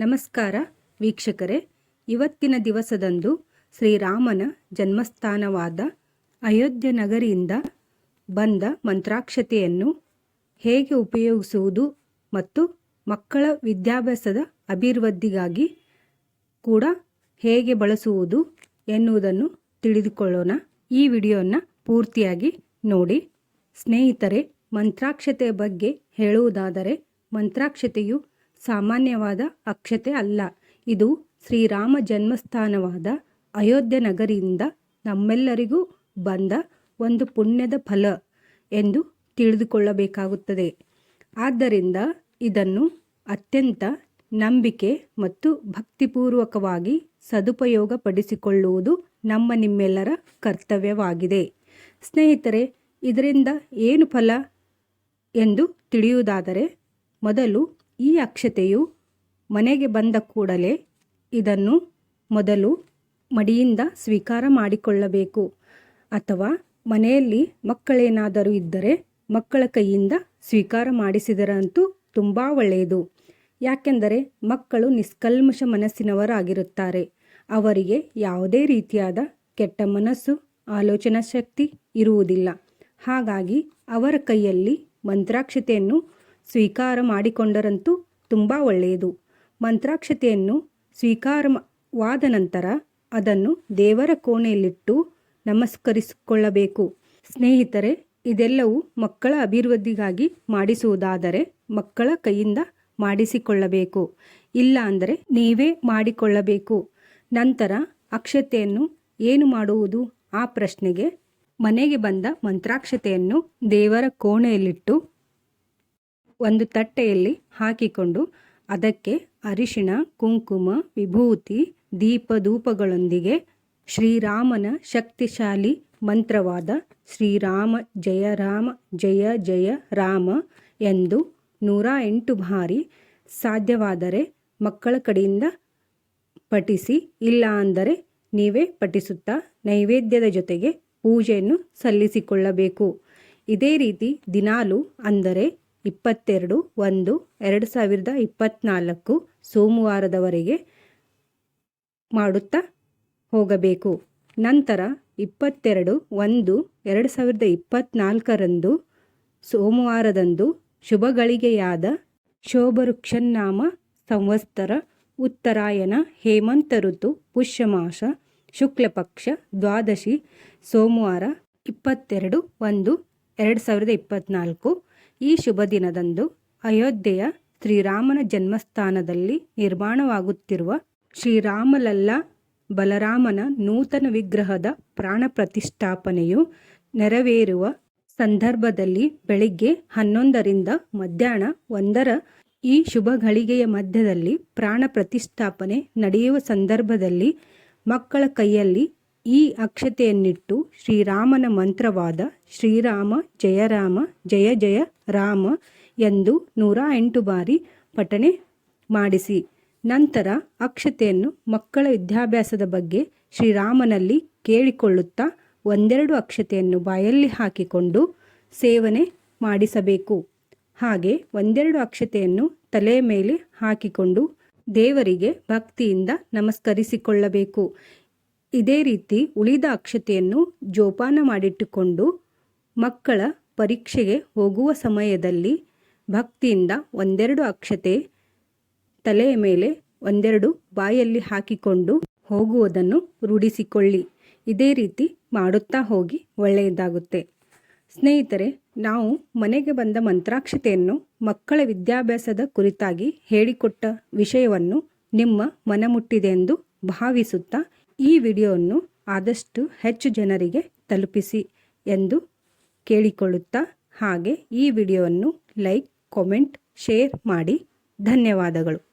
ನಮಸ್ಕಾರ ವೀಕ್ಷಕರೇ. ಇವತ್ತಿನ ದಿವಸದಂದು ಶ್ರೀರಾಮನ ಜನ್ಮಸ್ಥಾನವಾದ ಅಯೋಧ್ಯ ನಗರಿಯಿಂದ ಬಂದ ಮಂತ್ರಾಕ್ಷತೆಯನ್ನು ಹೇಗೆ ಉಪಯೋಗಿಸುವುದು ಮತ್ತು ಮಕ್ಕಳ ವಿದ್ಯಾಭ್ಯಾಸದ ಅಭಿವೃದ್ಧಿಗಾಗಿ ಕೂಡ ಹೇಗೆ ಬಳಸುವುದು ಎನ್ನುವುದನ್ನು ತಿಳಿದುಕೊಳ್ಳೋಣ. ಈ ವಿಡಿಯೋನ ಪೂರ್ತಿಯಾಗಿ ನೋಡಿ. ಸ್ನೇಹಿತರೆ, ಮಂತ್ರಾಕ್ಷತೆಯ ಬಗ್ಗೆ ಹೇಳುವುದಾದರೆ ಮಂತ್ರಾಕ್ಷತೆಯು ಸಾಮಾನ್ಯವಾದ ಅಕ್ಷತೆ ಅಲ್ಲ. ಇದು ಶ್ರೀರಾಮ ಜನ್ಮಸ್ಥಾನವಾದ ಅಯೋಧ್ಯ ನಗರಿಯಿಂದ ನಮ್ಮೆಲ್ಲರಿಗೂ ಬಂದ ಒಂದು ಪುಣ್ಯದ ಫಲ ಎಂದು ತಿಳಿದುಕೊಳ್ಳಬೇಕಾಗುತ್ತದೆ. ಆದ್ದರಿಂದ ಇದನ್ನು ಅತ್ಯಂತ ನಂಬಿಕೆ ಮತ್ತು ಭಕ್ತಿಪೂರ್ವಕವಾಗಿ ಸದುಪಯೋಗಪಡಿಸಿಕೊಳ್ಳುವುದು ನಮ್ಮ ನಿಮ್ಮೆಲ್ಲರ ಕರ್ತವ್ಯವಾಗಿದೆ. ಸ್ನೇಹಿತರೆ, ಇದರಿಂದ ಏನು ಫಲ ಎಂದು ತಿಳಿಯುವುದಾದರೆ, ಮೊದಲು ಈ ಅಕ್ಷತೆಯು ಮನೆಗೆ ಬಂದ ಕೂಡಲೇ ಇದನ್ನು ಮೊದಲು ಮಡಿಯಿಂದ ಸ್ವೀಕಾರ ಮಾಡಿಕೊಳ್ಳಬೇಕು. ಅಥವಾ ಮನೆಯಲ್ಲಿ ಮಕ್ಕಳೇನಾದರೂ ಇದ್ದರೆ ಮಕ್ಕಳ ಕೈಯಿಂದ ಸ್ವೀಕಾರ ಮಾಡಿಸಿದರಂತೂ ತುಂಬ ಒಳ್ಳೆಯದು. ಯಾಕೆಂದರೆ ಮಕ್ಕಳು ನಿಷ್ಕಲ್ಮಶ ಮನಸ್ಸಿನವರಾಗಿರುತ್ತಾರೆ. ಅವರಿಗೆ ಯಾವುದೇ ರೀತಿಯಾದ ಕೆಟ್ಟ ಮನಸ್ಸು, ಆಲೋಚನಾ ಶಕ್ತಿ ಇರುವುದಿಲ್ಲ. ಹಾಗಾಗಿ ಅವರ ಕೈಯಲ್ಲಿ ಮಂತ್ರಾಕ್ಷತೆಯನ್ನು ಸ್ವೀಕಾರ ಮಾಡಿಕೊಂಡರಂತೂ ತುಂಬ ಒಳ್ಳೆಯದು. ಮಂತ್ರಾಕ್ಷತೆಯನ್ನು ಸ್ವೀಕಾರವಾದ ನಂತರ ಅದನ್ನು ದೇವರ ಕೋಣೆಯಲ್ಲಿಟ್ಟು ನಮಸ್ಕರಿಸಿಕೊಳ್ಳಬೇಕು. ಸ್ನೇಹಿತರೆ, ಇದೆಲ್ಲವೂ ಮಕ್ಕಳ ಅಭಿವೃದ್ಧಿಗಾಗಿ ಮಾಡಿಸುವುದಾದರೆ ಮಕ್ಕಳ ಕೈಯಿಂದ ಮಾಡಿಸಿಕೊಳ್ಳಬೇಕು. ಇಲ್ಲ ಅಂದರೆ ನೀವೇ ಮಾಡಿಕೊಳ್ಳಬೇಕು. ನಂತರ ಅಕ್ಷತೆಯನ್ನು ಏನು ಮಾಡುವುದು? ಆ ಪ್ರಶ್ನೆಗೆ ಮನೆಗೆ ಬಂದ ಮಂತ್ರಾಕ್ಷತೆಯನ್ನು ದೇವರ ಕೋಣೆಯಲ್ಲಿಟ್ಟು ಒಂದು ತಟ್ಟೆಯಲ್ಲಿ ಹಾಕಿಕೊಂಡು ಅದಕ್ಕೆ ಅರಿಶಿಣ, ಕುಂಕುಮ, ವಿಭೂತಿ, ದೀಪಧೂಪಗಳೊಂದಿಗೆ ಶ್ರೀರಾಮನ ಶಕ್ತಿಶಾಲಿ ಮಂತ್ರವಾದ ಶ್ರೀರಾಮ ಜಯ ರಾಮ ಜಯ ಜಯ ರಾಮ ಎಂದು ನೂರ ಎಂಟು ಬಾರಿ ಸಾಧ್ಯವಾದರೆ ಮಕ್ಕಳ ಕಡೆಯಿಂದ ಪಠಿಸಿ, ಇಲ್ಲ ಅಂದರೆ ನೀವೇ ಪಠಿಸುತ್ತಾ ನೈವೇದ್ಯದ ಜೊತೆಗೆ ಪೂಜೆಯನ್ನು ಸಲ್ಲಿಸಿಕೊಳ್ಳಬೇಕು. ಇದೇ ರೀತಿ ದಿನಾಲು ಅಂದರೆ ಇಪ್ಪತ್ತೆರಡು, ಒಂದು, ಎರಡು ಸಾವಿರದ ಇಪ್ಪತ್ತ್ನಾಲ್ಕು ಸೋಮವಾರದವರೆಗೆ ಮಾಡುತ್ತಾ ಹೋಗಬೇಕು. ನಂತರ ಇಪ್ಪತ್ತೆರಡು, ಒಂದು, ಎರಡು ಸಾವಿರದ ಇಪ್ಪತ್ತ್ನಾಲ್ಕರಂದು ಸೋಮವಾರದಂದು ಶುಭಗಳಿಗೆಯಾದ ಶೋಭವೃಕ್ಷನ್ನಾಮ ಸಂವತ್ಸರ ಉತ್ತರಾಯಣ, ಹೇಮಂತ ಋತು ಪುಷ್ಯಮಾಸ ಶುಕ್ಲಪಕ್ಷ, ದ್ವಾದಶಿ ಸೋಮವಾರ ಇಪ್ಪತ್ತೆರಡು, ಒಂದು, ಎರಡು ಸಾವಿರದ ಇಪ್ಪತ್ತ್ನಾಲ್ಕು ಈ ಶುಭ ದಿನದಂದು ಅಯೋಧ್ಯೆಯ ಶ್ರೀರಾಮನ ಜನ್ಮಸ್ಥಾನದಲ್ಲಿ ನಿರ್ಮಾಣವಾಗುತ್ತಿರುವ ಶ್ರೀರಾಮಲಲ್ಲ ಬಲರಾಮನ ನೂತನ ವಿಗ್ರಹದ ಪ್ರಾಣ ಪ್ರತಿಷ್ಠಾಪನೆಯು ನೆರವೇರುವ ಸಂದರ್ಭದಲ್ಲಿ ಬೆಳಿಗ್ಗೆ ಹನ್ನೊಂದರಿಂದ ಮಧ್ಯಾಹ್ನ ಒಂದರ ಈ ಶುಭ ಘಳಿಗೆಯ ಮಧ್ಯದಲ್ಲಿ ಪ್ರಾಣ ಪ್ರತಿಷ್ಠಾಪನೆ ನಡೆಯುವ ಸಂದರ್ಭದಲ್ಲಿ ಮಕ್ಕಳ ಕೈಯಲ್ಲಿ ಈ ಅಕ್ಷತೆಯನ್ನಿಟ್ಟು ಶ್ರೀರಾಮನ ಮಂತ್ರವಾದ ಶ್ರೀರಾಮ ಜಯರಾಮ ಜಯ ಜಯ ರಾಮ ಎಂದು ನೂರ ಎಂಟು ಬಾರಿ ಪಠಣೆ ಮಾಡಿಸಿ. ನಂತರ ಅಕ್ಷತೆಯನ್ನು ಮಕ್ಕಳ ವಿದ್ಯಾಭ್ಯಾಸದ ಬಗ್ಗೆ ಶ್ರೀರಾಮನಲ್ಲಿ ಕೇಳಿಕೊಳ್ಳುತ್ತಾ ಒಂದೆರಡು ಅಕ್ಷತೆಯನ್ನು ಬಾಯಲ್ಲಿ ಹಾಕಿಕೊಂಡು ಸೇವನೆ ಮಾಡಿಸಬೇಕು. ಹಾಗೆ ಒಂದೆರಡು ಅಕ್ಷತೆಯನ್ನು ತಲೆಯ ಮೇಲೆ ಹಾಕಿಕೊಂಡು ದೇವರಿಗೆ ಭಕ್ತಿಯಿಂದ ನಮಸ್ಕರಿಸಿಕೊಳ್ಳಬೇಕು. ಇದೇ ರೀತಿ ಉಳಿದ ಅಕ್ಷತೆಯನ್ನು ಜೋಪಾನ ಮಾಡಿಟ್ಟುಕೊಂಡು ಮಕ್ಕಳ ಪರೀಕ್ಷೆಗೆ ಹೋಗುವ ಸಮಯದಲ್ಲಿ ಭಕ್ತಿಯಿಂದ ಒಂದೆರಡು ಅಕ್ಷತೆ ತಲೆಯ ಮೇಲೆ ಒಂದೆರಡು ಬಾಯಲ್ಲಿ ಹಾಕಿಕೊಂಡು ಹೋಗುವುದನ್ನು ರೂಢಿಸಿಕೊಳ್ಳಿ. ಇದೇ ರೀತಿ ಮಾಡುತ್ತಾ ಹೋಗಿ ಒಳ್ಳೆಯದಾಗುತ್ತೆ. ಸ್ನೇಹಿತರೆ, ನಾವು ಮನೆಗೆ ಬಂದ ಮಂತ್ರಾಕ್ಷತೆಯನ್ನು ಮಕ್ಕಳ ವಿದ್ಯಾಭ್ಯಾಸದ ಕುರಿತಾಗಿ ಹೇಳಿಕೊಟ್ಟ ವಿಷಯವನ್ನು ನಿಮ್ಮ ಮನಮುಟ್ಟಿದೆ ಎಂದು ಭಾವಿಸುತ್ತಾ ಈ ವಿಡಿಯೋವನ್ನು ಆದಷ್ಟು ಹೆಚ್ಚು ಜನರಿಗೆ ತಲುಪಿಸಿ ಎಂದು ಕೇಳಿಕೊಳ್ಳುತ್ತಾ ಹಾಗೆ ಈ ವಿಡಿಯೋವನ್ನು ಲೈಕ್ ಕಾಮೆಂಟ್ ಶೇರ್ ಮಾಡಿ. ಧನ್ಯವಾದಗಳು.